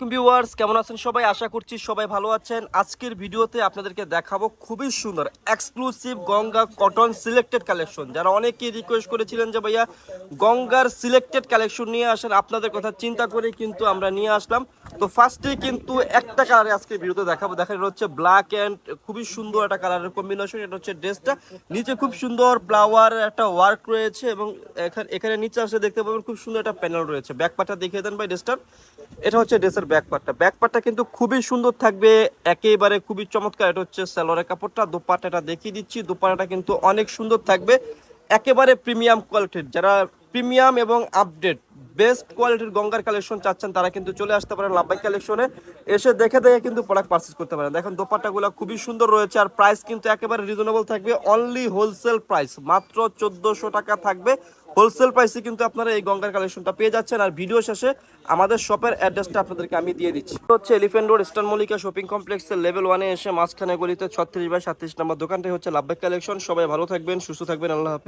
Viewers কেমন আছেন সবাই? আশা করছি সবাই ভালো আছেন। আজকের ভিডিওতে আপনাদেরকে দেখাবো খুবই সুন্দর exclusive Ganga cotton selected collection যারা অনেকেই রিকোয়েস্ট করেছিলেন যে ভাইয়া গঙ্গার সিলেক্টেড কালেকশন নিয়ে আসেন, আপনাদের কথা চিন্তা করে কিন্তু আমরা নিয়ে আসলাম। তো ফার্স্টে কিন্তু একটা কালারে আজকে ভিডিওতে দেখাবো। দেখা এটা হচ্ছে ব্ল্যাক অ্যান্ড খুবই সুন্দর একটা কালারের কম্বিনেশন এটা হচ্ছে ড্রেসটা নিচে খুব সুন্দর ফ্লাওয়ার একটা ওয়ার্ক রয়েছে এবং এখানে এখানে নিচে আসলে দেখতে পাবেন খুব সুন্দর একটা প্যানেল রয়েছে। ব্যাক পার্টটা দেখিয়ে দেন ভাই ড্রেসটার এটা হচ্ছে ড্রেসের ব্যাক পার্টটা ব্যাক পার্টটা কিন্তু খুবই সুন্দর থাকবে, একেবারে খুবই চমৎকার। এটা হচ্ছে সালোয়ারের কাপড়টা। দোপাট্টাটা দেখিয়ে দিচ্ছি। দোপাট্টাটা কিন্তু অনেক সুন্দর থাকবে। একেবারে প্রিমিয়াম কোয়ালিটির যারা প্রিমিয়াম এবং আপডেট বেস্ট কোয়ালিটির গঙ্গার কালেকশন চাচ্ছেন, তারা কিন্তু চলে আসতে পারেন লাভবাই কালেকশনে। এসে দেখে দেখে কিন্তু প্রোডাক্ট পারচেস করতে পারেন। দেখেন, দোপাট্টাগুলো খুবই সুন্দর রয়েছে আর প্রাইস কিন্তু একেবারে রিজনেবল থাকবে। অনলি হোলসেল প্রাইস মাত্র চোদ্দোশো টাকা থাকবে। হোলসেল প্রাইসে কিন্তু আপনারা এই গঙ্গার কালেকশনটা পেয়ে যাচ্ছেন। আর ভিডিও শেষে আমাদের শপের অ্যাড্রেসটা আপনাদেরকে আমি দিয়ে দিচ্ছি। হচ্ছে elephant road eastern Mallika shopping কমপ্লেক্সের লেভেল ওয়ানে এসে মাঝখানে গলিতে ছত্রিশ বাই সাতত্রিশ নম্বর দোকানটাই হচ্ছে লাভবাই কালেকশন। সবাই ভালো থাকবেন, সুস্থ থাকবেন, আল্লাহ হাফিজ।